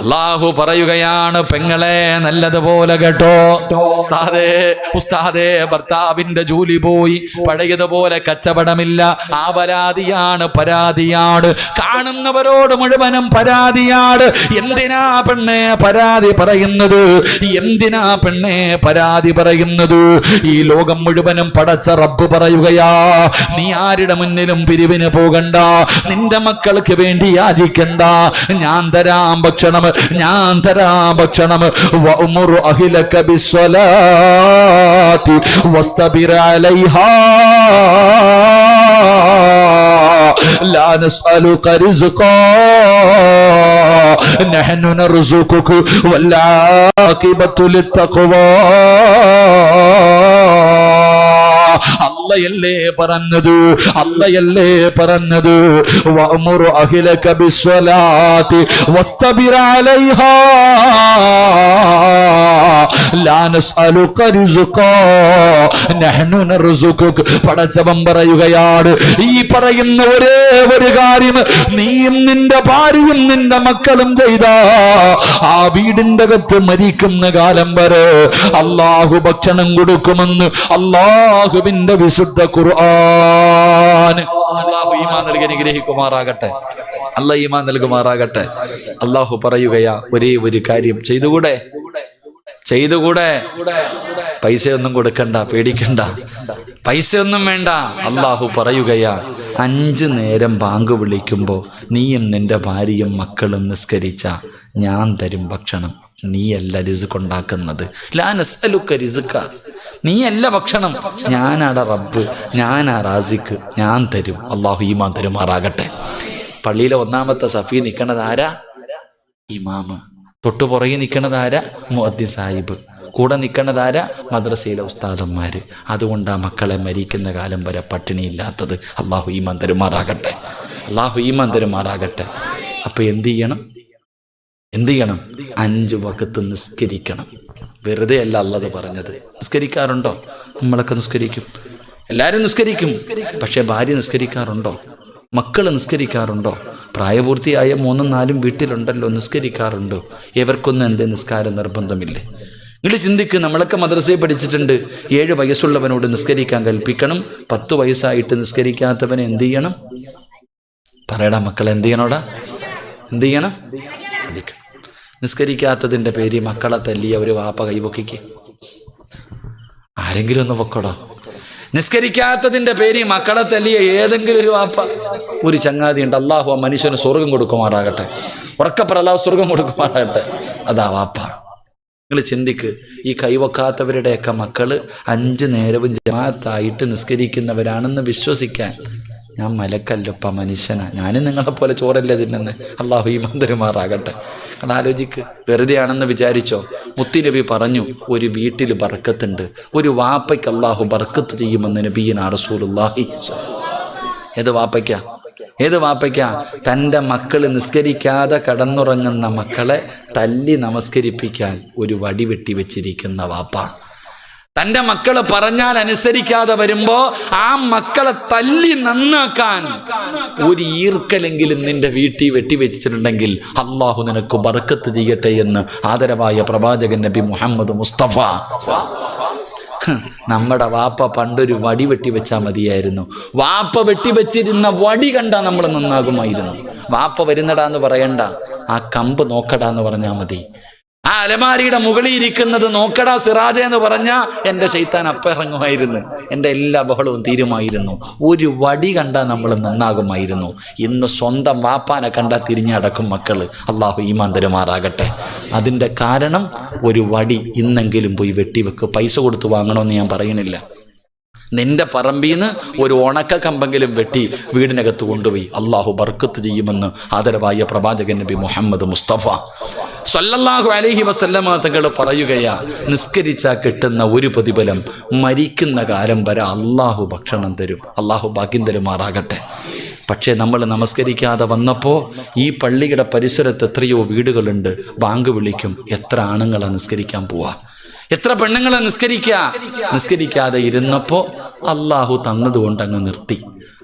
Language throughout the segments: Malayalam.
അള്ളാഹു പറയുകയാണ് പെങ്ങളെ നല്ലതുപോലെ കേട്ടോ. ഉസ്താദേ ഉസ്താദേ ഭർത്താവിന്റെ ജോലി പോയി. പഴയതുപോലെ കച്ചവടമില്ല. ആ പരാതിയാണ് പരാതിയാണ്. കാണുന്നവരോട് മുഴുവനും പരാതിയാണ്. എന്തിനാ പെണ്ണെ പരാതി പറയുന്നത്? എന്തിനാ പെണ്ണെ പരാതി പറയുന്നത്? ഈ ലോകം മുഴുവനും പടച്ച റബ്ബ് പറയുകയാ നീ ആരുടെ മുന്നിലും പിരിവിന് പോകണ്ട. നിന്റെ മക്കൾക്ക് വേണ്ടി യാചിക്കണ്ട. ഞാൻ തരാം ഭക്ഷണം ഞാൻ തരാം ഭക്ഷണം വഅ്മുറു അഹ്ലക ബിസ്സലാത്തി വസ്തബിർ അലൈഹാ لا نسألك رزقا نحن نرزقك والعاقبة للتقوى അല്ലയല്ലേ പറഞ്ഞത്? അല്ലയല്ലേ പറഞ്ഞത്? വഅമുറു അഹ്ലക ബിസ്സലാത്തി വസ്തബിർ അലൈഹാ. ലാ നസ്അലുക നഹ്നു നർസുകുക പടച്ചവൻ പറയുകയാണ് ഈ പറയുന്ന ഒരേ ഒരു കാര്യം നീയും നിന്റെ ഭാര്യയും നിന്റെ മക്കളും ചെയ്ത. ആ വീടിന്റെ അകത്ത് മരിക്കുന്ന കാലം വരെ അള്ളാഹു ഭക്ഷണം കൊടുക്കുമെന്ന് അള്ളാഹുവിന്റെ വിശുദ്ധ ഖുർആൻ. അള്ളാഹു ഈമാൻ നൽകി അനുഗ്രഹിക്കുമാറാകട്ടെ. അല്ല ഈമാൻ നൽകുമാറാകട്ടെ. അള്ളാഹു പറയുകയാ ഒരേ ഒരു കാര്യം. ചെയ്തുകൂടെ? ചെയ്തുകൂടെ? പൈസയൊന്നും കൊടുക്കണ്ട പേടിക്കണ്ട. പൈസയൊന്നും വേണ്ട. അള്ളാഹു പറയുകയാ അഞ്ചു നേരം ബാങ്ക് വിളിക്കുമ്പോൾ നീയും നിന്റെ ഭാര്യയും മക്കളും നിസ്കരിച്ച ഞാൻ തരും ഭക്ഷണം. നീയല്ല രിസുക്കുണ്ടാക്കുന്നത് ലാനസ് ലാനസ്അലുക്ക റിസുക്ക നീയല്ല ഭക്ഷണം. ഞാനാട റബ്ബ്. ഞാനാ റാസിക്ക്. ഞാൻ തരും. അള്ളാഹു ഈമാൻ തരുമാറാകട്ടെ. പള്ളിയിലെ ഒന്നാമത്തെ സഫി നിൽക്കണത് ആരാ? ഇമാമ്. തൊട്ടു പുറകെ നിൽക്കണത് ആരാ? മുഅദ്ദിൻ സാഹിബ്. കൂടെ നിൽക്കണത് ആരാ? മദ്രസയിലെ ഉസ്താദന്മാർ അതുകൊണ്ട് മക്കളെ മരിക്കുന്ന കാലം വരെ പട്ടിണിയില്ലാത്തത് അള്ളാഹു ഈമാൻ തരുമാറാകട്ടെ. അള്ളാഹു ഈമാൻ തരുമാറാകട്ടെ. അപ്പൊ എന്ത് ചെയ്യണം? എന്ത് ചെയ്യണം? അഞ്ച് വക്കത്ത് നിസ്കരിക്കണം. വെറുതെ അല്ല അല്ലത് പറഞ്ഞത്. നിസ്കരിക്കാറുണ്ടോ? നമ്മളൊക്കെ നിസ്കരിക്കും. എല്ലാവരും നിസ്കരിക്കും. പക്ഷെ ഭാര്യ നിസ്കരിക്കാറുണ്ടോ? മക്കൾ നിസ്കരിക്കാറുണ്ടോ? പ്രായപൂർത്തിയായ മൂന്നും നാലും വീട്ടിലുണ്ടല്ലോ നിസ്കരിക്കാറുണ്ടോ? ഇവർക്കൊന്നും എന്റെ നിസ്കാരം നിർബന്ധമില്ലേ? നിങ്ങൾ ചിന്തിക്ക് നമ്മളൊക്കെ മദ്രസയിൽ പഠിച്ചിട്ടുണ്ട്. ഏഴ് വയസ്സുള്ളവനോട് നിസ്കരിക്കാൻ കൽപ്പിക്കണം. പത്ത് വയസ്സായിട്ട് നിസ്കരിക്കാത്തവനെ എന്ത് ചെയ്യണം? പറയടാ മക്കളെ എന്ത് ചെയ്യണോടാ? എന്ത് ചെയ്യണം? നിസ്കരിക്കാത്തതിന്റെ പേര് മക്കളെ തല്ലിയ ഒരു വാപ്പ കൈപൊക്കിക്ക്. ആരെങ്കിലും ഒന്ന് പൊക്കടോ. നിസ്കരിക്കാത്തതിന്റെ പേര് മക്കളെ തല്ലിയ ഏതെങ്കിലും ഒരു വാപ്പ. ഒരു ചങ്ങാതി ഉണ്ട്. അള്ളാഹു ആ മനുഷ്യന് സ്വർഗം കൊടുക്കുമാറാകട്ടെ. ഉറക്കപ്പറ അള്ളാഹു സ്വർഗം കൊടുക്കുമാറാകട്ടെ. അതാ വാപ്പ. നിങ്ങൾ ചിന്തിക്ക് ഈ കൈവക്കാത്തവരുടെയൊക്കെ മക്കൾ അഞ്ചു നേരവും ജമാത്തായിട്ട് നിസ്കരിക്കുന്നവരാണെന്ന് വിശ്വസിക്കാൻ ഞാൻ മലക്കല്ലപ്പ മനുഷ്യനാണ് ഞാനും നിങ്ങളെപ്പോലെ ചോറല്ല തിന്നെന്ന്. അള്ളാഹു ഈ മന്ദിരമാറാകട്ടെ കാരണം ആലോചിക്ക്. വെറുതെ ആണെന്ന് വിചാരിച്ചോ? മുത്തിനബി പറഞ്ഞു ഒരു വീട്ടിൽ ബർക്കത്തുണ്ട്. ഒരു വാപ്പയ്ക്ക് അള്ളാഹു ബർക്കത്ത് ചെയ്യുമെന്ന് നബീന റസൂലുള്ളാഹി ഏത് വാപ്പയ്ക്കാ? ഏത് വാപ്പയ്ക്കാ? തന്റെ മക്കൾ നിസ്കരിക്കാതെ കടന്നുറങ്ങുന്ന മക്കളെ തല്ലി നമസ്കരിപ്പിക്കാൻ ഒരു വടി വെട്ടി വെച്ചിരിക്കുന്ന വാപ്പ. തന്റെ മക്കൾ പറഞ്ഞാൽ അനുസരിക്കാതെ വരുമ്പോ ആ മക്കളെ തല്ലി നന്നാക്കാൻ ഒരു ഈർക്കലെങ്കിലും നിന്റെ വീട്ടിൽ വെട്ടിവെച്ചിട്ടുണ്ടെങ്കിൽ അള്ളാഹു നിനക്ക് ബർക്കത്ത് ചെയ്യട്ടെ എന്ന് ആദരവായ പ്രവാചകൻ നബി മുഹമ്മദ് മുസ്തഫ. നമ്മുടെ വാപ്പ പണ്ടൊരു വടി വെട്ടി വെച്ചാൽ മതിയായിരുന്നു. വാപ്പ വെട്ടിവെച്ചിരുന്ന വടി കണ്ടാ നമ്മൾ നന്നാകുമായിരുന്നു. വാപ്പ വരുന്നടാന്ന് പറയണ്ട. ആ കമ്പ് നോക്കടാന്ന് പറഞ്ഞാൽ മതി. ആ അലമാരിയുടെ മുകളിൽ ഇരിക്കുന്നത് നോക്കടാ സിറാജ എന്ന് പറഞ്ഞ എന്റെ ശൈത്താൻ അപ്പിറങ്ങുമായിരുന്നു എന്റെ എല്ലാ ബഹളവും തീരുമായിരുന്നു. ഒരു വടി കണ്ടാൽ നമ്മൾ നന്നാകുമായിരുന്നു. ഇന്ന് സ്വന്തം വാപ്പാനെ കണ്ടാൽ തിരിഞ്ഞടക്കും മക്കൾ അള്ളാഹു ഈമാൻ തരുമാറാകട്ടെ. അതിന്റെ കാരണം ഒരു വടി ഇന്നെങ്കിലും പോയി വെട്ടിവെക്ക്. പൈസ കൊടുത്ത് വാങ്ങണമെന്ന് ഞാൻ പറയണില്ല. നിന്റെ പറമ്പിൽ നിന്ന് ഒരു ഉണക്ക കമ്പെങ്കിലും വെട്ടി വീടിനകത്ത് കൊണ്ടുപോയി. അള്ളാഹു ബർക്കത്ത് ചെയ്യുമെന്ന് ആദരവായ പ്രവാചകൻ നബി മുഹമ്മദ് മുസ്തഫ. സല്ലല്ലാഹു അലഹി വസല്ലമ തങ്ങൾ പറയുകയാ നിസ്കരിച്ചാൽ കിട്ടുന്ന ഒരു പ്രതിഫലം മരിക്കുന്ന കാലം വരെ അള്ളാഹു ഭക്ഷണം തരും. അള്ളാഹു ഭാഗ്യം തരുമാറാകട്ടെ. പക്ഷേ നമ്മൾ നമസ്കരിക്കാതെ വന്നപ്പോൾ ഈ പള്ളിയുടെ പരിസരത്ത് എത്രയോ വീടുകളുണ്ട്. ബാങ്ക് വിളിക്കും എത്ര ആണുങ്ങളാണ് നിസ്കരിക്കാൻ പോവാ? എത്ര പെണ്ണുങ്ങളെ നിസ്കരിക്കുക നിസ്കരിക്കാതെ ഇരുന്നപ്പോ അള്ളാഹു തന്നതുകൊണ്ട് അങ്ങ് നിർത്തി.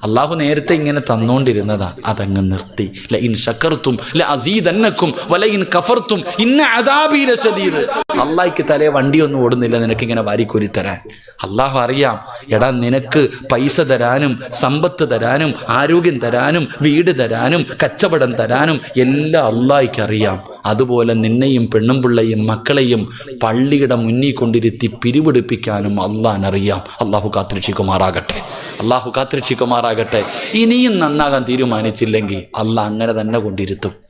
അള്ളാഹു നേരത്തെ ഇങ്ങനെ തന്നോണ്ടിരുന്നതാ. അതങ്ങ് നിർത്തി. ല ഇൻ ശക്കർത്തും ല അസീദന്നക്കും വല ഇൻ കഫർത്തും ഇന്ന അദാബീല ശദീദ്. അള്ളാഹിക്ക് തലേ വണ്ടിയൊന്നും ഓടുന്നില്ല നിനക്ക് ഇങ്ങനെ വാരിക്കോരി തരാൻ. അള്ളാഹു അറിയാം എടാ നിനക്ക് പൈസ തരാനും സമ്പത്ത് തരാനും ആരോഗ്യം തരാനും വീട് തരാനും കച്ചവടം തരാനും എല്ലാം അള്ളാഹിക്ക് അറിയാം. അതുപോലെ നിന്നെയും പെണ്ണും പിള്ളയും മക്കളെയും പള്ളിയുടെ മുന്നിൽ കൊണ്ടിരുത്തി പിരിപിടിപ്പിക്കാനും അറിയാം. അള്ളാഹു കാത്തിരക്ഷിക്കുമാറാകട്ടെ. അള്ളാഹു കാത്തിരക്ഷിക്കുമാറാകട്ടെ. ഇനിയും നന്നാകാൻ തീരുമാനിച്ചില്ലെങ്കിൽ അള്ളാഹ് അങ്ങനെ തന്നെ കൊണ്ടിരുത്തും.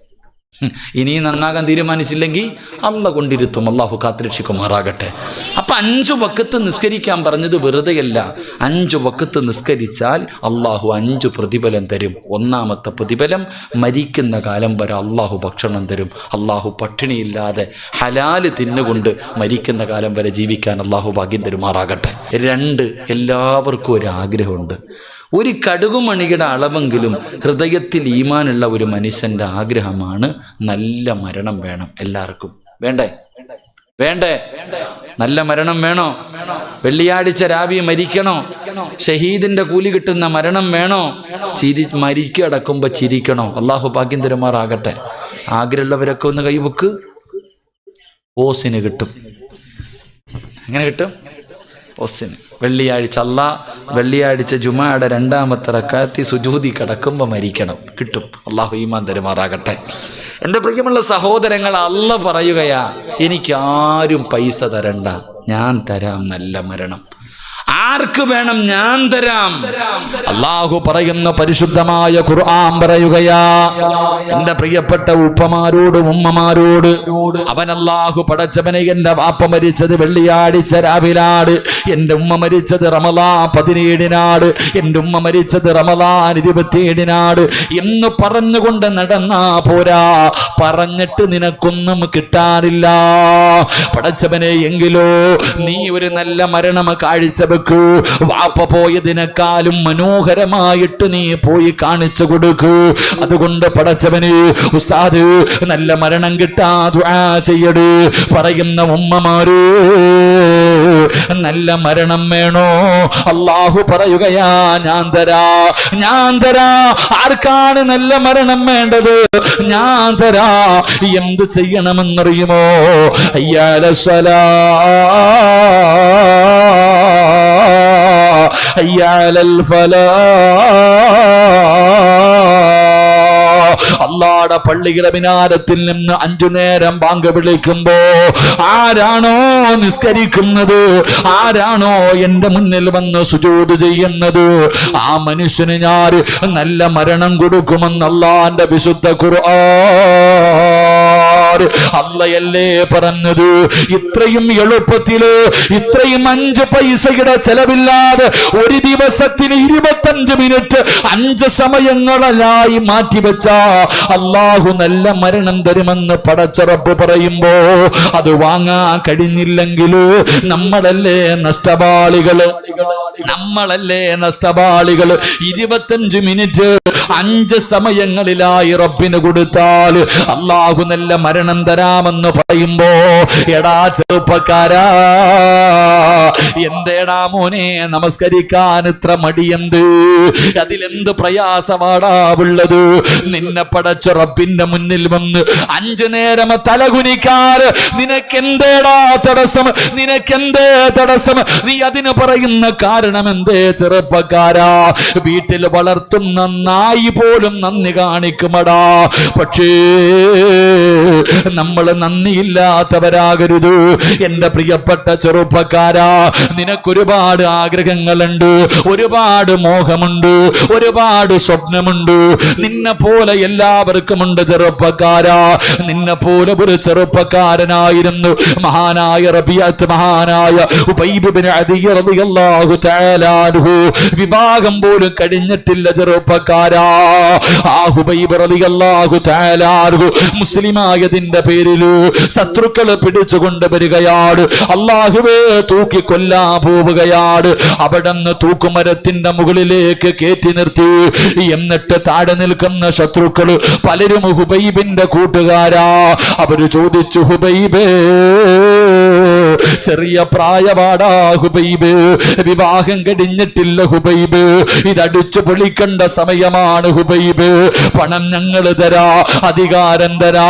ഹും, ഇനിയും നന്നാകാൻ തീരുമാനിച്ചില്ലെങ്കിൽ അള്ള കൊണ്ടിരുത്തും. അള്ളാഹു കാത്തിരക്ഷിക്കുമാറാകട്ടെ. അപ്പൊ അഞ്ചു വക്കത്ത് നിസ്കരിക്കാൻ പറഞ്ഞത് വെറുതെയല്ല. അഞ്ചു വക്കത്ത് നിസ്കരിച്ചാൽ അള്ളാഹു അഞ്ചു പ്രതിഫലം തരും. ഒന്നാമത്തെ പ്രതിഫലം മരിക്കുന്ന കാലം വരെ അള്ളാഹു ഭക്ഷണം തരും. അള്ളാഹു പട്ടിണിയില്ലാതെ ഹലാൽ തിന്നുകൊണ്ട് മരിക്കുന്ന കാലം വരെ ജീവിക്കാൻ അള്ളാഹു ഭാഗ്യം തരുമാറാകട്ടെ. രണ്ട് എല്ലാവർക്കും ഒരു ആഗ്രഹമുണ്ട് ഒരു കടുകുമണിയുടെ അളവെങ്കിലും ഹൃദയത്തിൽ ഈമാനുള്ള ഒരു മനുഷ്യന്റെ ആഗ്രഹമാണ് നല്ല മരണം വേണം എല്ലാവർക്കും. വേണ്ടേ? വേണ്ടേ? നല്ല മരണം വേണോ? വെള്ളിയാഴ്ച രാവി മരിക്കണോ? ഷഹീദിന്റെ കൂലി കിട്ടുന്ന മരണം വേണോ? ചിരി മരിക്കടക്കുമ്പോ ചിരിക്കണോ? അള്ളാഹു ഭാഗ്യം തരുമാറാകട്ടെ ആഗ്രഹമുള്ളവരൊക്കെ ഒന്ന് കൈവക്ക്. ഓസിന് കിട്ടും. എങ്ങനെ കിട്ടും? ഓസിന്. വെള്ളിയാഴ്ച അല്ല വെള്ളിയാഴ്ച ജുമായുടെ രണ്ടാമത്തെ റക്കാത്തി സുജൂതി കിടക്കുമ്പോൾ മരിക്കണം. കിട്ടും. അള്ളാഹു ഈമാൻ തരുമാറാകട്ടെ. എന്റെ പ്രിയമുള്ള സഹോദരങ്ങൾ അല്ല പറയുകയാ എനിക്ക് ആരും പൈസ തരണ്ട. ഞാൻ തരാം നല്ല മരണം. ആർക്ക് വേണം ഞാൻ തരാം? അള്ളാഹു പറയുന്ന പരിശുദ്ധമായ ഖുർആൻ പറയുകയാ എന്റെ പ്രിയപ്പെട്ട ഉപ്പമാരോട് ഉമ്മമാരോട് അവൻ അള്ളാഹു പടച്ചവനെ എന്റെ വാപ്പ മരിച്ചത് വെള്ളിയാഴ്ച രാവിലാട് എന്റെ ഉമ്മ മരിച്ചത് റമലാ പതിനേഴിനാട് എന്റെ ഉമ്മ മരിച്ചത് റമലാൻ ഇരുപത്തിയേഴിനാട് എന്ന് പറഞ്ഞുകൊണ്ട് നടന്നാ പോരാ പറഞ്ഞിട്ട് നിനക്കൊന്നും കിട്ടാനില്ല. പടച്ചവനെ എങ്കിലോ നീ ഒരു നല്ല മരണം കാഴ്ചവെക്കൂ വാപ്പ പോയതിനേക്കാളും മനോഹരമായിട്ട് നീ പോയി കാണിച്ചു കൊടുക്ക്. അതുകൊണ്ട് പടച്ചവന് ഉസ്താദ് നല്ല മരണം കിട്ടാ ചെയ്യട്. പറയുന്ന ഉമ്മമാര് നല്ല മരണം വേണോ? അള്ളാഹു പറയുകയാ ഞാൻ തരാ ഞാൻ തരാ. ആർക്കാണ് നല്ല മരണം വേണ്ടത്? ഞാൻ തരാ. എന്ത് ചെയ്യണമെന്നറിയുമോ? അയ്യാല അയ്യാലൽ الفلاح. അള്ളാടെ പള്ളിയുടെ മിനാരത്തിൽ നിന്ന് അഞ്ചു നേരം ബാങ്ക് വിളിക്കുമ്പോ ആരാണോ നിസ്കരിക്കുന്നത്? ആരാണോ എന്റെ മുന്നിൽ വന്ന് സുജൂത് ചെയ്യുന്നത്? ആ മനുഷ്യന് ഞാൻ നല്ല മരണം കൊടുക്കുമെന്ന് വിശുദ്ധ വിശുദ്ധ ഖുർആൻ അല്ലയല്ലേ പറഞ്ഞത്? ഇത്രയും എളുപ്പത്തിൽ ഇത്രയും അഞ്ച് പൈസയുടെ ചെലവില്ലാതെ ഒരു ദിവസത്തിന് ഇരുപത്തഞ്ച് മിനിറ്റ് അഞ്ച് സമയങ്ങളായി മാറ്റിവെച്ച അള്ളാഹു നല്ല മരണം തരുമെന്ന് പടച്ചറപ്പ് പറയുമ്പോ അത് വാങ്ങാൻ കഴിഞ്ഞില്ലെങ്കിൽ നമ്മളല്ലേ നഷ്ടപാളികൾ? നമ്മളല്ലേ നഷ്ടപാളികൾ? ഇരുപത്തഞ്ച് മിനിറ്റ് അഞ്ച് സമയങ്ങളിലായി റബ്ബിന് കൊടുത്താൽ അള്ളാഹു നല്ല മരണം തരാമെന്ന് പറയുമ്പോ എടാ ചെറുപ്പക്കാരാ എന്തേടാ മോനെ നമസ്കരിക്കാൻ ഇത്ര മടിയെന്ത്? അതിലെന്ത് പ്രയാസമാടാ ഉള്ളത്? നിന്നെ പടച്ച റബ്ബിന്റെ മുന്നിൽ വന്ന് അഞ്ചു നേരം തലകുനിക്കാർ നിനക്കെന്തേടാ തടസ്സം? നിനക്കെന്തേ തടസ്സം? നീ അതിന് പറയുന്ന കാരണം എന്തേ ചെറുപ്പക്കാരാ? വീട്ടിൽ വളർത്തും നായി പോലും നന്ദി കാണിക്കുമടാ. പക്ഷേ നമ്മൾ നന്ദിയില്ലാത്തവരാകരുത്. എന്റെ പ്രിയപ്പെട്ട ചെറുപ്പക്കാരാ നിനക്കൊരുപാട് ആഗ്രഹങ്ങളുണ്ട് ഒരുപാട് മോഹമുണ്ട് ഒരുപാട് സ്വപ്നമുണ്ട്. നിന്നെ പോലെ എല്ലാവർക്കുമുണ്ട് ചെറുപ്പക്കാരാ. നിന്നെ പോലെ ഒരു ചെറുപ്പക്കാരനായിരുന്നു മഹാനായ റബിയത്ത് മഹാനായ വിവാഹം പോലും കഴിഞ്ഞിട്ടില്ല ചെറുപ്പക്കാരാ. ആ തആല പേരിൽ ശത്രുക്കളെ പിടിച്ചുകൊണ്ട് വരികയാണ് അള്ളാഹുവേ തൂക്കി കൊല്ലാൻ പോവുകയാണ് അവിടെ തൂക്കുമരത്തിന്റെ മുകളിലേക്ക് കയറ്റി നിർത്തി. എന്നിട്ട് താഴെ നിൽക്കുന്ന ശത്രുക്കൾ പലരും ഹുബൈബിന്റെ കൂട്ടുകാരാ. അവർ ചോദിച്ചു ഹുബൈബേ ചെറിയ പ്രായവാടാ ഹുബൈബ്. വിവാഹം കഴിഞ്ഞിട്ടില്ല ഹുബൈബ്. ഇതടിച്ചു പൊളിക്കേണ്ട സമയമാണ് ഹുബൈബ്. പണം ഞങ്ങൾ തരാ അധികാരം തരാ.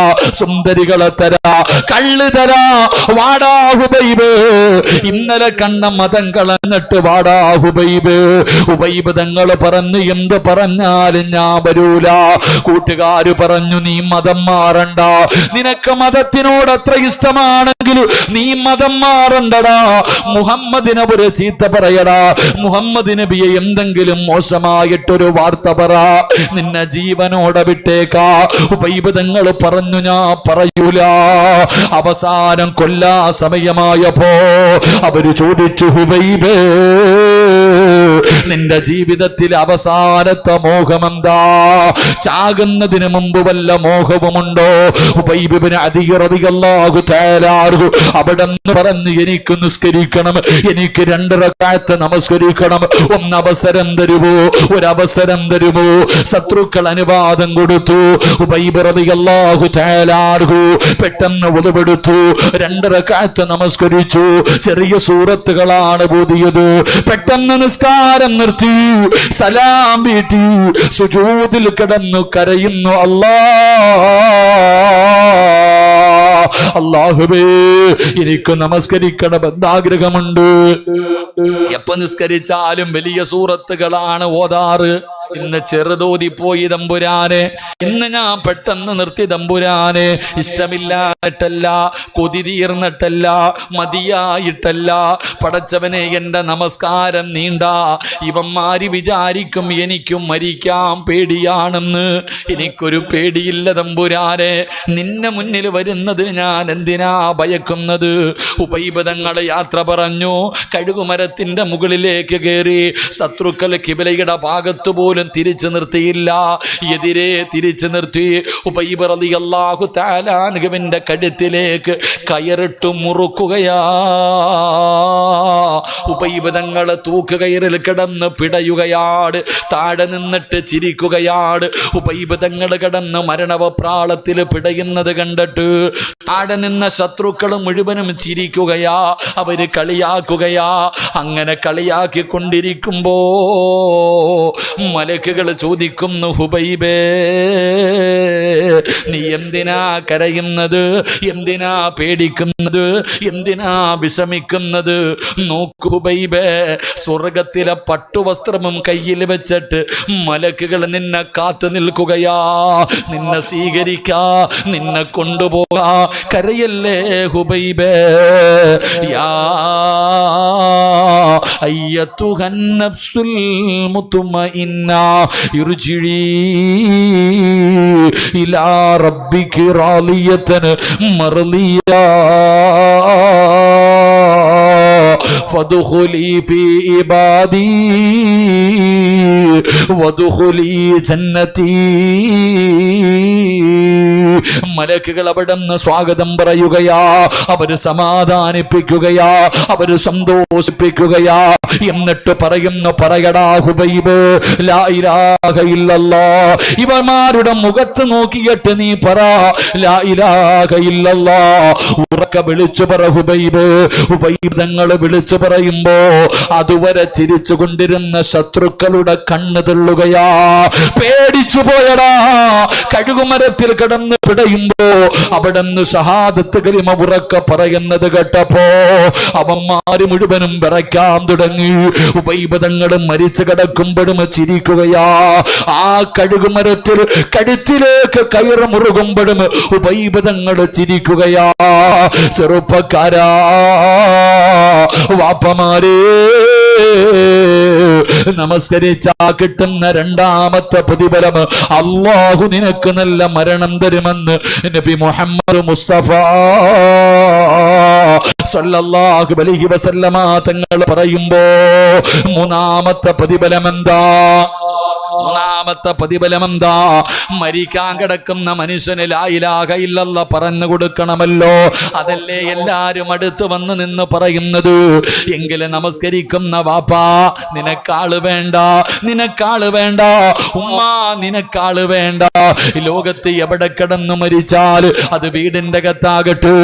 സുന്ദരികളെ തരാ കള്ള് തരാ. വാടാ ഹുബൈബ്. ഇന്നലെ കണ്ട മതം കളഞ്ഞിട്ട് വാടാ ഹുബൈബ്. ഹുബൈബ് പറഞ്ഞു എന്ത് പറഞ്ഞാലും ഞാൻ വരൂല. കൂട്ടുകാര് പറഞ്ഞു നീ മതം മാറണ്ട. നിനക്ക് മതത്തിനോട് അത്ര ഇഷ്ടമാണെങ്കിൽ നീ മതം മാറണ്ടടാ. മുഹമ്മദിനെ ഒരു ചീത്ത പറയടാ. മുഹമ്മദ് നബിയെ എന്തെങ്കിലും മോശമായിട്ടൊരു വാർത്ത പറ. നിന്നെ ജീവനോടെ വിട്ടേക്കാ. ഉപൈബ് തങ്ങൾ പറഞ്ഞു ഞാൻ പറയൂല. അവസാനം കൊല്ലാ സമയമായപ്പോ അവർ ചോദിച്ചു ഹുബൈബേ നിന്റെ ജീവിതത്തിൽ അവസാനത്തെ മോഹമെന്താ? ചാകുന്നതിന് മുമ്പ് വല്ല മോഹവുമുണ്ടോ? അവിടെ പറഞ്ഞ് എനിക്ക് നിസ്കരിക്കണം എനിക്ക് രണ്ടര നമസ്കരിക്കണം. ഒന്ന് അവസരം തരുമോ? ഒരവസരം തരുമോ? ശത്രുക്കൾ അനുവാദം കൊടുത്തു. ഉപൈബിറതികല്ലാഹു തയ്യാറാകു പെട്ടെന്ന് ഉതവെടുത്തു രണ്ടര നമസ്കരിച്ചു. ചെറിയ സൂറത്തുകളാണ് പുതിയത്. പെട്ടെന്ന് നിസ്കാരം നിർത്തി. സലാം വീട്ടി. സുജൂതിൽ കിടന്നു കരയുന്നു അല്ലാ അള്ളാഹുബേ എനിക്ക് നമസ്കരിക്കണം ആഗ്രഹമുണ്ട് എപ്പോ നിസ്കരിച്ചാലും വലിയ സൂറത്തുകളാണ് ഓതാറ്. ഇന്ന് ചെറുതോതി പോയി തമ്പുരാനെ ഇന്ന് ഞാൻ പെട്ടെന്ന് നിർത്തി തമ്പുരാനെ. ഇഷ്ടമില്ലാട്ടല്ല കൊതി തീർന്നിട്ടല്ല മതിയായിട്ടല്ല. പടച്ചവനെ എന്റെ നമസ്കാരം നീണ്ട. ഇവന്മാര് വിചാരിക്കും എനിക്കും മരിക്കാൻ പേടിയാണെന്ന്. എനിക്കൊരു പേടിയില്ല തമ്പുരാനെ. നിന്നെ മുന്നിൽ വരുന്നതിന് എന്തിനാ ഭയക്കുന്നത്? ഉപൈബതങ്ങളെ യാത്ര പറഞ്ഞു കഴുകുമരത്തിന്റെ മുകളിലേക്ക് കയറി ശത്രുക്കൾ കിബിലയുടെ ഭാഗത്ത് പോലും തിരിച്ചു നിർത്തിയില്ല. എതിരെ തിരിച്ചു നിർത്തി. ഉപൈബറതി അള്ളാഹു താലാനുഗവിന്റെ കഴുത്തിലേക്ക് കയറിട്ട് മുറുക്കുകയാ. ഉപൈബതങ്ങളെ തൂക്കുകയറിൽ കിടന്ന് പിടയുകയാണ് താഴെ നിന്നിട്ട് ചിരിക്കുകയാണ് ഉപൈബതങ്ങൾ കിടന്ന് മരണവപ്രാളത്തിൽ പിടയുന്നത് കണ്ടിട്ട് താഴെ നിന്ന ശത്രുക്കൾ മുഴുവനും ചിരിക്കുകയാ. അവർ കളിയാക്കുകയാ. അങ്ങനെ കളിയാക്കിക്കൊണ്ടിരിക്കുമ്പോ മലക്കുകൾ ചോദിക്കുന്നു ഹുബൈബേ നീ എന്തിനാ കരയുന്നത്? എന്തിനാ പേടിക്കുന്നത്? എന്തിനാ വിഷമിക്കുന്നത്? നോക്കൂ ഹുബൈബേ സ്വർഗത്തിലെ പട്ടുവസ്ത്രമും കയ്യിൽ വെച്ചിട്ട് മലക്കുകൾ നിന്നെ കാത്തു നിൽക്കുകയാ. നിന്നെ സ്വീകരിക്കാ. നിന്നെ കൊണ്ടുപോകാ. കരയല്ലേ ഹുബൈബേ? യാ അയ്യത്തുഹൻ നഫ്സുൽ മുത്തുമഇന്ന ഇർജിഇ ഇലാ റബ്ബിക റാലിയതൻ മർലിയ. ഫദ്ഖുലി ഫീ ഇബാദി വദ്ഖുലി ജന്നതി. മലക്കുകൾ അവിടെ നിന്ന് സ്വാഗതം പറയുകയാ. അവർ സമാധാനിപ്പിക്കുകയാ. അവർ സന്തോഷിപ്പിക്കുകയാ. എന്നിട്ട് പറയുന്നു പറയടാ ഹുബൈബ് ലാ ഇലാഹ ഇല്ലല്ലാ. ഇവന്മാരുടെ മുഖത്ത് നോക്കിയിട്ട് നീ പറ ലാ ഇലാഹ ഇല്ലല്ലാ. ഉറക്ക വിളിച്ചു പറ ഹുബൈബ്. ഹുബൈബങ്ങൾ വിളിച്ചു പറയുമ്പോ അതുവരെ ചിരിച്ചു കൊണ്ടിരുന്ന ശത്രുക്കളുടെ കണ്ണ് തള്ളുകയാ. പേടിച്ചു പോയടാ. കഴുകുമരത്തിൽ കിടന്ന് പിടയുമ്പോ അവിടെ നിന്ന് കരിമ ഉറക്ക പറയുന്നത് കേട്ടപ്പോ അവന്മാര് മുഴുവനും വിറയ്ക്കാൻ തുടങ്ങി. ഉപൈബതങ്ങളും മരിച്ചു കിടക്കുമ്പോഴും ചിരിക്കുകയാ. ആ കഴുകുമരത്തിൽ കഴുത്തിലേക്ക് കയറ് മുറുകുമ്പോഴും ഉപൈബതങ്ങൾ ചിരിക്കുകയാ. ചെറുപ്പക്കാരാ വാപ്പമാരേ. നമസ്കരിച്ചാ കിട്ടുന്ന രണ്ടാമത്തെ പ്രതിഫലം അള്ളാഹു നിനക്ക് നല്ല മരണം തരുമെന്ന് നബി മുഹമ്മദ് മുസ്തഫ സല്ലല്ലാഹു അലൈഹി വസല്ലമ തങ്ങൾ പറയുമ്പോ മൂന്നാമത്തെ പ്രതിഫലം എന്താ? മൂന്നാമത്തെ നാലാമത്തെ പ്രതിഫലം എന്താ മരിക്കാൻ കിടക്കുന്ന മനുഷ്യന് ലായിലാക ഇല്ലല്ല പറഞ്ഞു കൊടുക്കണമല്ലോ. അതല്ലേ എല്ലാരും അടുത്ത് വന്ന് നിന്ന് പറയുന്നത്? എങ്കിലും നമസ്കരിക്കുന്ന വാപ്പാ നിനക്കാൾ വേണ്ട നിനക്കാൾ വേണ്ട ഉമ്മ നിനക്കാൾ വേണ്ട. ലോകത്ത് എവിടെ കിടന്ന് മരിച്ചാൽ അത് വീടിന്റെ അകത്താകട്ടെ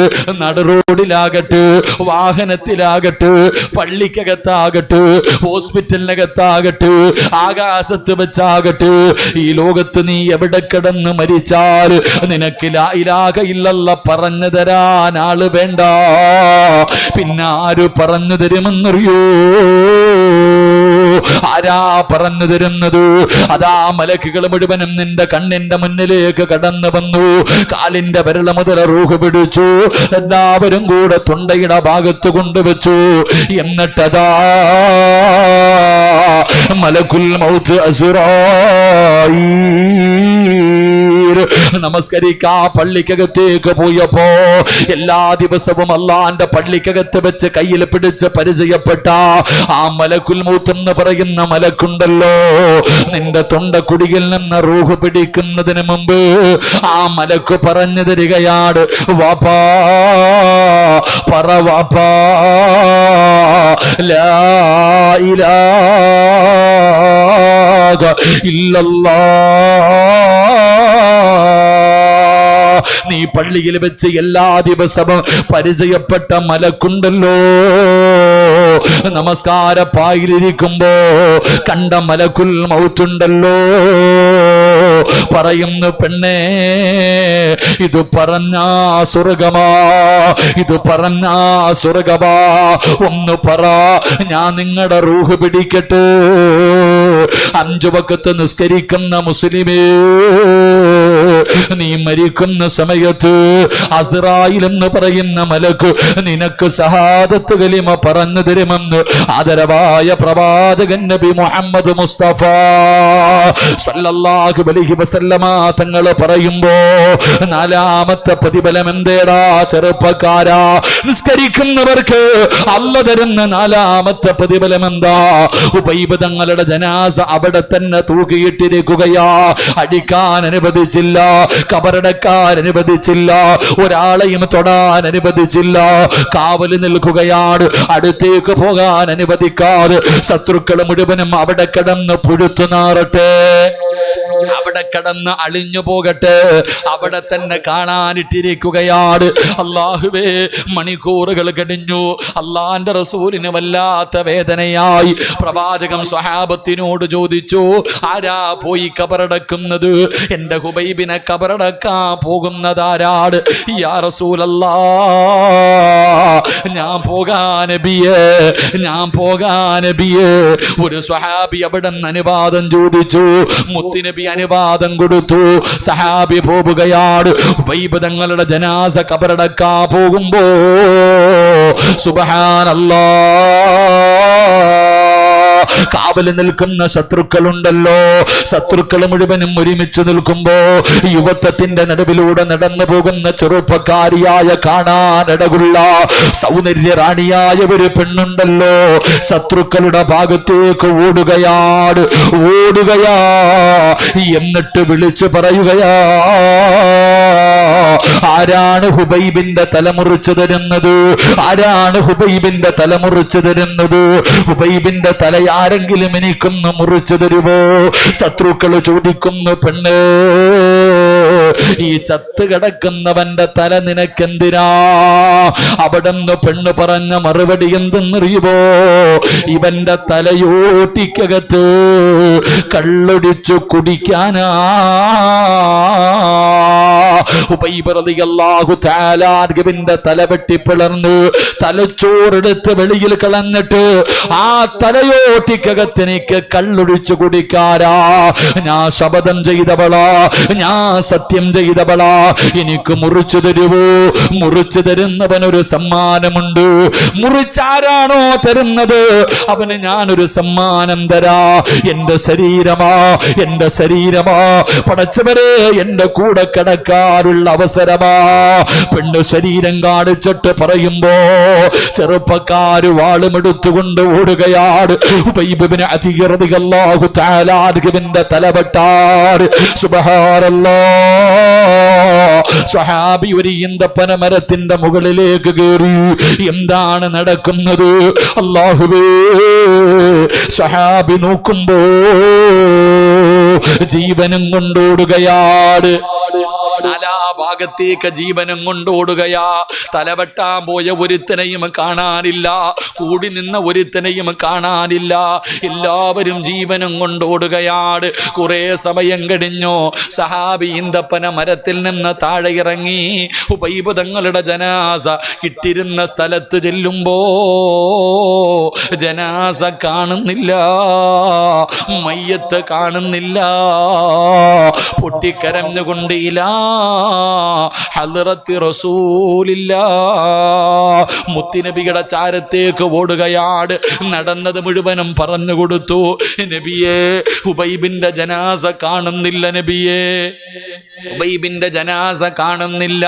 നടുറോഡിലാകട്ടെ വാഹനത്തിലാകട്ടെ പള്ളിക്കകത്താകട്ടെ ഹോസ്പിറ്റലിനകത്താകട്ടെ ആകാശത്ത് വെച്ചാകട്ടെ ഈ ലോകത്ത് നീ എവിടെ കിടന്ന് മരിച്ചാൽ നിനക്ക് ഇലാക ഇല്ലല്ല പറഞ്ഞു തരാൻ ആൾ വേണ്ട. പിന്നെ ആര് പറഞ്ഞു തരുമെന്നറിയോ? ആരാ പറഞ്ഞു തരുന്നത്? അതാ മലക്കുകൾ മുഴുവനും നിന്റെ കണ്ണിന്റെ മുന്നിലേക്ക് കടന്നു വന്നു. കാലിന്റെ വിരള മുതൽ റൂഹ് പിടിച്ചു. എല്ലാവരും കൂടെ തൊണ്ടയുടെ ഭാഗത്ത് കൊണ്ടുവച്ചു. എന്നിട്ടതാ മലക്കുൽ മൗത്ത് അസുറായി. നമസ്കരിക്കാ പള്ളിക്കകത്തേക്ക് പോയപ്പോ എല്ലാ ദിവസവും അള്ളാന്റെ പള്ളിക്കകത്ത് വെച്ച് കയ്യിൽ പിടിച്ച് പരിചയപ്പെട്ട ആ മലക്കുൽ മൂത്തെന്ന് പറയുന്ന മലക്കുണ്ടല്ലോ. നിന്റെ തൊണ്ടക്കുടിയിൽ നിന്ന് റൂഹ് പിടിക്കുന്നതിന് മുമ്പ് ആ മലക്ക് പറഞ്ഞു തരികയാണ് വാപ്പാ പറ വാപ്പാ ലാ ഇലാഹ ഇല്ലല്ലാഹ് നീ പള്ളിയിൽ വെച്ച് എല്ലാ ദിവസവും പരിചയപ്പെട്ട മലക്കുണ്ടല്ലോ. നമസ്കാര പായിലിരിക്കുമ്പോ കണ്ട മലക്കുൽ മൗത്തുണ്ടല്ലോ. പറയുന്നു പെണ്ണേ ഇത് പറഞ്ഞ സ്വർഗമാ ഇത് പറഞ്ഞ സ്വർഗമാ. ഒന്ന് പറ ഞാൻ നിങ്ങളുടെ റൂഹ് പിടിക്കട്ടെ. അഞ്ചു പക്കത്ത് നിസ്കരിക്കുന്ന മുസ്ലിമേ നീ മരിക്കുന്ന സമയത്ത് അസറായിൽ എന്ന് പറയുന്ന മലക്ക് നിനക്ക് സഹാദത്ത് കലിമ പറഞ്ഞു തരുമെന്ന്. ആദരവായ പ്രവാചകൻ നബി മുഹമ്മദ് മുസ്തഫ സല്ലല്ലാഹു അലൈഹി വസല്ലമ തങ്ങൾ പറയുമ്പോ നാലാമത്തെ പ്രതിഫലം എന്തേടാ? ചെറുപ്പക്കാരാ നിസ്കരിക്കുന്നവർക്ക് അല്ല തരുന്ന നാലാമത്തെ പ്രതിഫലം എന്താ? ഉപൈബ് തങ്ങളുടെ ജനാസ അവിടെ തന്നെ തൂക്കിയിട്ടിരിക്കുകയാ. അടിക്കാൻ അനുവദിച്ചില്ല കബറടക്കാൻ അനുവദിച്ചില്ല ഒരാളെയും തൊടാൻ അനുവദിച്ചില്ല. കാവൽ നിൽക്കുകയാണ്. അടുത്തേക്ക് പോകാൻ അനുവദിക്കാതെ ശത്രുക്കൾ മുഴുവനും അവിടെ കിടന്ന് പുഴുത്തു നാറട്ടെ. അവിടെ കിടന്ന് അളിഞ്ഞു പോകട്ടെ. അവിടെ തന്നെ കാണാനിട്ടിരിക്കുകയാണ്. അള്ളാഹുവേ മണിക്കൂറുകൾ കടിഞ്ഞു അള്ളാന്റെ റസൂലിന് വല്ലാത്ത വേദനയായി. പ്രവാചകം സ്വഹാബത്തിനോട് ചോദിച്ചു ആരാ പോയി കബറടക്കുന്നത്? എന്റെ ഹുബൈബിനെ കബറടക്കാൻ പോകുന്നതാരാട് യാ റസൂലല്ലാ ഞാൻ പോകാൻ നബിയേ ഞാൻ പോകാൻ നബിയേ. ഒരു സ്വഹാബി അവിടെ നിന്ന് അനുവാദം ചോദിച്ചു മുത്തുനബി അനുവാദം കൊടുത്തു. സഹാബി പോവുകയാണ്. വൈബതങ്ങളുടെ ജനാസ കബറടക്കാ പോകുമ്പോ. സുബഹാനല്ലാ. കാവൽ നിൽക്കുന്ന ശത്രുക്കളുണ്ടല്ലോ. ശത്രുക്കൾ മുഴുവനും ഒരുമിച്ച് നിൽക്കുമ്പോ യുവത്വത്തിന്റെ നടുവിലൂടെ നടന്നു പോകുന്ന ചെറുപ്പക്കാരിയായ കാണാനിടകുള്ള സൗന്ദര്യ റാണിയായ ഒരു പെണ്ണുണ്ടല്ലോ. ശത്രുക്കളുടെ ഭാഗത്തേക്ക് ഓടുകയാണ് ഓടുകയാ എന്നിട്ട് വിളിച്ചു പറയുകയാ ആരാണ് ഹുബൈബിന്റെ തലമുറിച്ചു തരുന്നത്? ആരാണ് ഹുബൈബിന്റെ തലമുറിച്ചു തരുന്നത്? ഹുബൈബിന്റെ തല ആരെങ്കിലും എനിക്കൊന്ന് മുറിച്ചു തരുമോ ശത്രുക്കൾ ചോദിക്കുന്നു പെണ്ണ് ഈ ചത്ത് കിടക്കുന്നവന്റെ തല നിനക്കെന്തിനാ? അവിടെന്ന് പെണ്ണ് പറഞ്ഞ മറുപടി എന്തെന്നറിയുമോ? ഇവന്റെ തലയോട്ടിക്കകത്ത് കള്ളൊടിച്ചു കുടിക്കാനാ. താലാർഗവിന്റെ തല വെട്ടിപ്പിളർന്നു തലച്ചോറെടുത്ത് വെളിയിൽ കളഞ്ഞിട്ട് ആ തലയോട്ടിക്കകത്തെനിക്ക് കള്ളൊടിച്ചു കുടിക്കാരാ ഞാൻ ശപഥം ചെയ്തവളാ. ഞാൻ സത്യം ചെയ്തവളാ എനിക്ക് മുറിച്ചു തരുവോ? മുറിച്ചു തരുന്നവൻ ഒരു സമ്മാനമുണ്ട്. മുറിച്ചാരാണോ തരുന്നത്? അവന് ഞാനൊരു സമ്മാനം തരാ. എന്റെ ശരീരമാ എന്റെ ശരീരമാ. പടച്ചവരെ എന്റെ കൂടെ കിടക്കാറുള്ള അവസരമാ. പെണ്ണ് ശരീരം കാണിച്ചിട്ട് പറയുമ്പോ ചെറുപ്പക്കാര് വാളുമെടുത്തുകൊണ്ട് ഓടുകയാണ്. ഉബൈബിന് അധികൃതികല്ലാഹു സ്വഹാബി ഒരു ഈന്തപ്പന മരത്തിന്റെ മുകളിലേക്ക് കയറി. എന്താണ് നടക്കുന്നത്? അള്ളാഹുവേ സഹാബി നോക്കുമ്പോ ജീവനും കൊണ്ടോടുകയാണ്. ഭാഗത്തേക്ക് ജീവനും കൊണ്ടോടുകയാ തലവെട്ടാൻ പോയ ഒരുത്തനെയും കാണാനില്ല. കൂടി നിന്ന ഒരുത്തനെയും കാണാനില്ല. എല്ലാവരും ജീവനും കൊണ്ടോടുകയാണ് കുറെ സമയം കഴിഞ്ഞു. സഹാബി ഈന്തപ്പന മരത്തിൽ നിന്ന് താഴെ ഇറങ്ങി ഉപൈപുതങ്ങളുടെ ജനാസ ഇട്ടിരുന്ന സ്ഥലത്ത് ചെല്ലുമ്പോ ജനാസ കാണുന്നില്ല. മയ്യത്ത് കാണുന്നില്ല. പൊട്ടിക്കരഞ്ഞുകൊണ്ട് ഇലാ ഹലറത്തി റസൂലില്ല മുത്തിനബിയുടെ ചാരത്തേക്ക് ഓടുകയാണ് നടന്നത് മുഴുവനും പറഞ്ഞു കൊടുത്തു. നബിയെ ഉബൈബിന്റെ ജനാസ കാണുന്നില്ല നബിയെ. ഉബൈബിന്റെ ജനാസ കാണുന്നില്ല.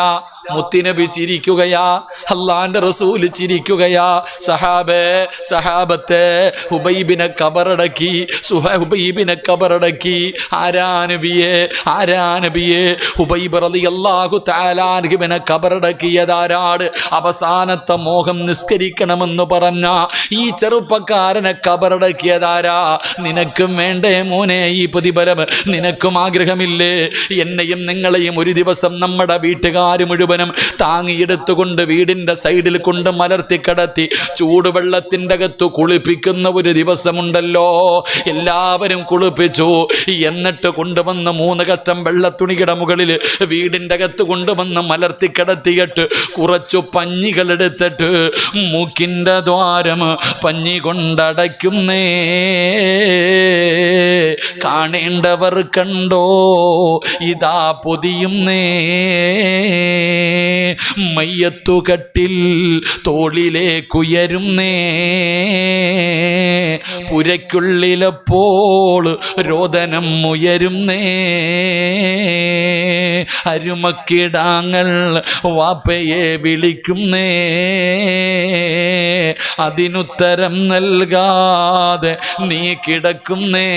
മുത്തിനബി ചിരിക്കുകയാ അള്ളാന്റെ റസൂൽ ചിരിക്കുകയാ. സഹാബേ സഹാബത്തെ ഹുബൈബിനെ കബറടക്കി സുഹ ഹുബൈബിനെ കബറടക്കി. ആരാനബിയെ ആരാനബിയെ ആരാ നബിയെ? ഹുബൈബ് റളിയല്ലാഹു തആലാൻഹുവിനെ കബറടക്കിയതാരാട് അവസാനത്തെ മോഹം നിസ്കരിക്കണമെന്ന് പറഞ്ഞ ഈ ചെറുപ്പക്കാരനെ കബറടക്കിയതാരാ? നിനക്കും വേണ്ടേ മോനെ ഈ പ്രതിഫലം? നിനക്കും ആഗ്രഹമില്ലേ? എന്നെയും നിങ്ങളെയും ഒരു ദിവസം നമ്മുടെ വീട്ടുകാർ മുഴുവനും താങ്ങിയെടുത്തുകൊണ്ട് വീടിന്റെ സൈഡിൽ കൊണ്ട് മലർത്തി കിടത്തി ചൂടുവെള്ളത്തിന്റെ അകത്ത് കുളിപ്പിക്കുന്ന ഒരു ദിവസമുണ്ടല്ലോ. എല്ലാവരും കുളിപ്പിച്ചു. എന്നിട്ട് കൊണ്ടുവന്ന് മൂന്ന് ഘട്ടം വെള്ളത്തുണിയുടെ മുകളിൽ വീടിന്റെ അകത്ത് കൊണ്ടുവന്ന് മലർത്തി കിടത്തിയിട്ട് കുറച്ചു പഞ്ഞികൾ എടുത്തിട്ട് മൂക്കിന്റെ ദ്വാരം പഞ്ഞി കൊണ്ടടയ്ക്കുന്നേ. കാണേണ്ടവർ കണ്ടോ? ഇതാ പൊതിയുന്നേ. മയ്യത്തുകട്ടിൽ തോളിലേക്കുയരുന്നേ. പുരയ്ക്കുള്ളിലപ്പോൾ രോദനം ഉയരുന്നേ. അരുമക്കിടാങ്ങൾ വാപ്പയെ വിളിക്കുന്നേ. അതിനുത്തരം നൽകാതെ നീ കിടക്കുന്നേ.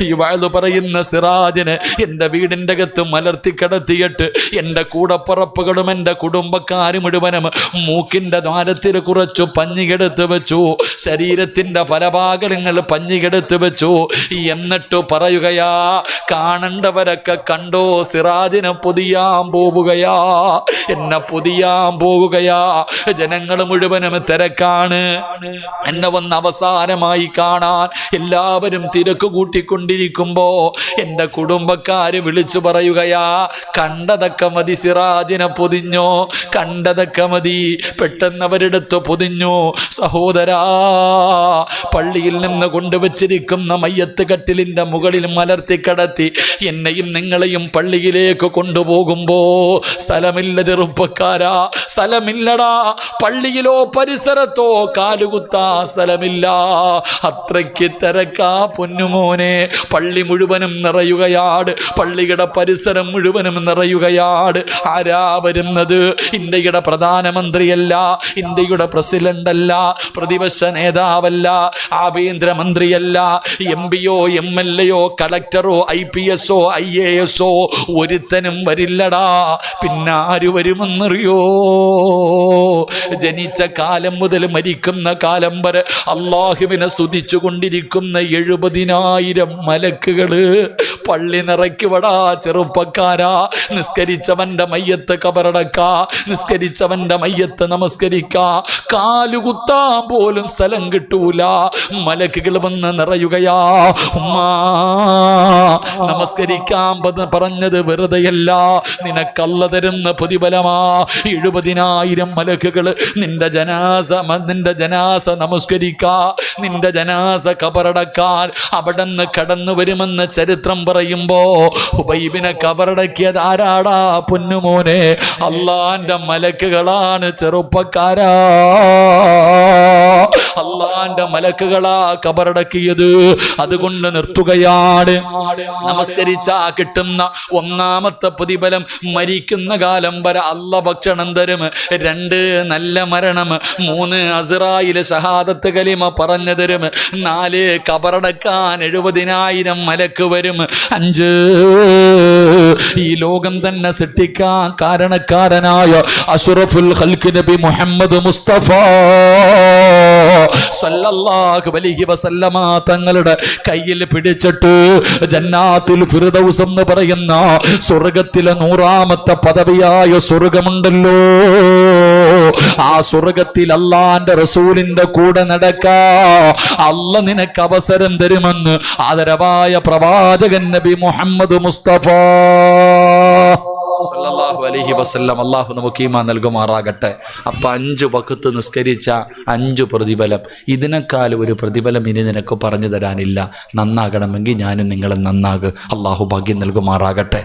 ഈ പറയുന്ന സിറാജിന് എന്റെ വീടിന്റെ അകത്ത് മലർത്തി കിടത്തിയിട്ട് എന്റെ കൂടപ്പുറപ്പുകളും എന്റെ കുടുംബക്കാരും മുഴുവനും മൂക്കിന്റെ ദ്വാരത്തിൽ കുറച്ചു പഞ്ഞികെടുത്ത് വെച്ചു. ശരീരത്തിന്റെ പല ഭാഗങ്ങൾ പഞ്ഞികെടുത്ത് വെച്ചു. എന്നിട്ട് പറയുകയാ കാണണ്ടവരൊക്കെ കണ്ടോ? സിറാജിനെ പൊതിയാൻ പോവുകയാ. എന്നെ പൊതിയാൻ പോവുകയാ. ജനങ്ങൾ മുഴുവനും തിരക്കാണ്. എന്നെ വന്ന് അവസാനമായി കാണാൻ എല്ലാവരും തിരക്ക് കൂട്ടിക്കൊണ്ടിരിക്കുമ്പോ എന്റെ കുടുംബക്കാര് വിളിച്ചു പറയുകയാ കണ്ടതൊക്കെ മതി സിറാജിനെ പൊതിഞ്ഞോ? കണ്ടതൊക്കെ മതി. പെട്ടെന്ന് അവരെടുത്ത് പൊതിഞ്ഞു. സഹോദരാ പള്ളിയിൽ നിന്ന് കൊണ്ടുവച്ചിരിക്കുന്ന മയ്യത്ത് കട്ടിലിന്റെ മുകളിൽ മലർത്തി കടത്തി എന്നെയും നിങ്ങളെയും പള്ളിയിലേക്ക് കൊണ്ടുപോകുമ്പോ സ്ഥലമില്ല ചെറുപ്പക്കാരാ സ്ഥലമില്ലടാ പള്ളിയിലോ പരിസരത്തോ കാലുകുത്താ സ്ഥലമില്ല. അത്രയ്ക്ക് തിരക്കാ പൊന്നുമോനെ പള്ളി മുഴുവനും നിറയുകയാട് പള്ളിയുടെ പരിസരം മുഴുവനും നിറയുകയാട്. ആരാ വരുന്നത്? ഇന്ത്യയുടെ പ്രധാനമന്ത്രിയല്ല ഇന്ത്യയുടെ പ്രസിഡന്റ് അല്ല പ്രതിപക്ഷ നേതാവല്ല ആഭ്യന്തരമന്ത്രിയല്ല എം പിയോ എം എൽ എയോ കളക്ടറോ ഐ പി എസോ ഐ എ എസോ ഒരുത്തനും വരില്ലടാ. പിന്നെ ആര് വരുമെന്നറിയോ? ജനിച്ച കാലം മുതൽ മരിക്കുന്ന കാലം വരെ അള്ളാഹുവിനെ സ്തുതിച്ചു കൊണ്ടിരിക്കുന്ന എഴുപതിനായിരം മലക്കുകൾ പള്ളി നിറയ്ക്കുവടാ ചെറുപ്പക്കാരാ. നിസ്കരിച്ചവന്റെ മയ്യത്ത് കബറടക്ക നിസ്കരിച്ചവന്റെ മയ്യത്ത് നമസ്കരിക്ക. കാലുകുത്താൻ പോലും സ്ഥലം കിട്ടൂല. മലക്കുകൾ വന്ന് നിറയുകയാ. ഉമ്മാ നമസ്കരിക്കാൻ പത- പറഞ്ഞത് വെറുതെയല്ല. നിനക്കല്ല തരുന്ന പ്രതിഫലമാ. എഴുപതിനായിരം മലക്കുകൾ നിന്റെ ജനാസ നിന്റെ ജനാസ നമസ്കരിക്കാ. നിന്റെ ജനാസ കബറടക്കാൻ അവിടെ നിന്ന് കടന്നു വരുമെന്ന് ചരിത്രം പറയുമ്പോ ഹുബൈബിനെ കബറടക്കിയത് ആരാടാ പൊന്നുമോനെ? അള്ളാന്റെ മലക്കുകളാണ് ചെറുപ്പക്കാരാ. അള്ളാന്റെ മലക്കുകളാ കബറടക്കിയത്. അതുകൊണ്ട് നിർത്തുകയാണ്. നമസ്കരിച്ചാ കിട്ടുന്ന ഒന്നാമത്തെ പ്രതിഫലം മരിക്കുന്ന കാലം വരെ അല്ല ഭക്ഷണം തരും. രണ്ട് നല്ല മരണം മൂന്ന് അസറായിൽ ഷഹാദത്ത് കലിമ പറഞ്ഞു തരും. നാല് കബറടക്കാൻ എഴുപതിനായിരം മലക്ക് വരും. അഞ്ച് ഈ ലോകം തന്നെ സൃഷ്ടിക്കാൻ കാരണക്കാരനായ അഷറഫുൽ ഹൽക്ക് നബി മുഹമ്മദ് മുസ്തഫ. സല്ലല്ലാഹു അലൈഹി വസല്ലമ തങ്ങളുടെ കയ്യിൽ പിടിച്ചിട്ട് ജന്നാത്തുൽ ഫിർദൗസ് എന്ന് പറയുന്ന സ്വർഗത്തിലെ നൂറാമത്തെ പദവിയായ സ്വർഗമുണ്ടല്ലോ. ആ സ്വർഗത്തിൽ അള്ളാന്റെ റസൂലിന്റെ കൂടെ നടക്കാ. അല്ല നിനക്ക് അവസരം തരുമെന്ന് ആദരവായ പ്രവാചകൻ നബി മുഹമ്മദ് മുസ്തഫ. സല്ലല്ലാഹു അലൈഹി വസല്ലം അള്ളാഹു നമുക്ക് ഈമാ നൽകുമാറാകട്ടെ. അപ്പൊ അഞ്ചു വക്കത്ത് നിസ്കരിച്ച അഞ്ചു പ്രതിഫലം. ഇതിനേക്കാൾ ഒരു പ്രതിഫലം ഇനി നിനക്ക് പറഞ്ഞു തരാനില്ല. നന്നാകണമെങ്കിൽ ഞാനും നിങ്ങളും നന്നാകും. അള്ളാഹു ഭാഗ്യം നൽകുമാറാകട്ടെ.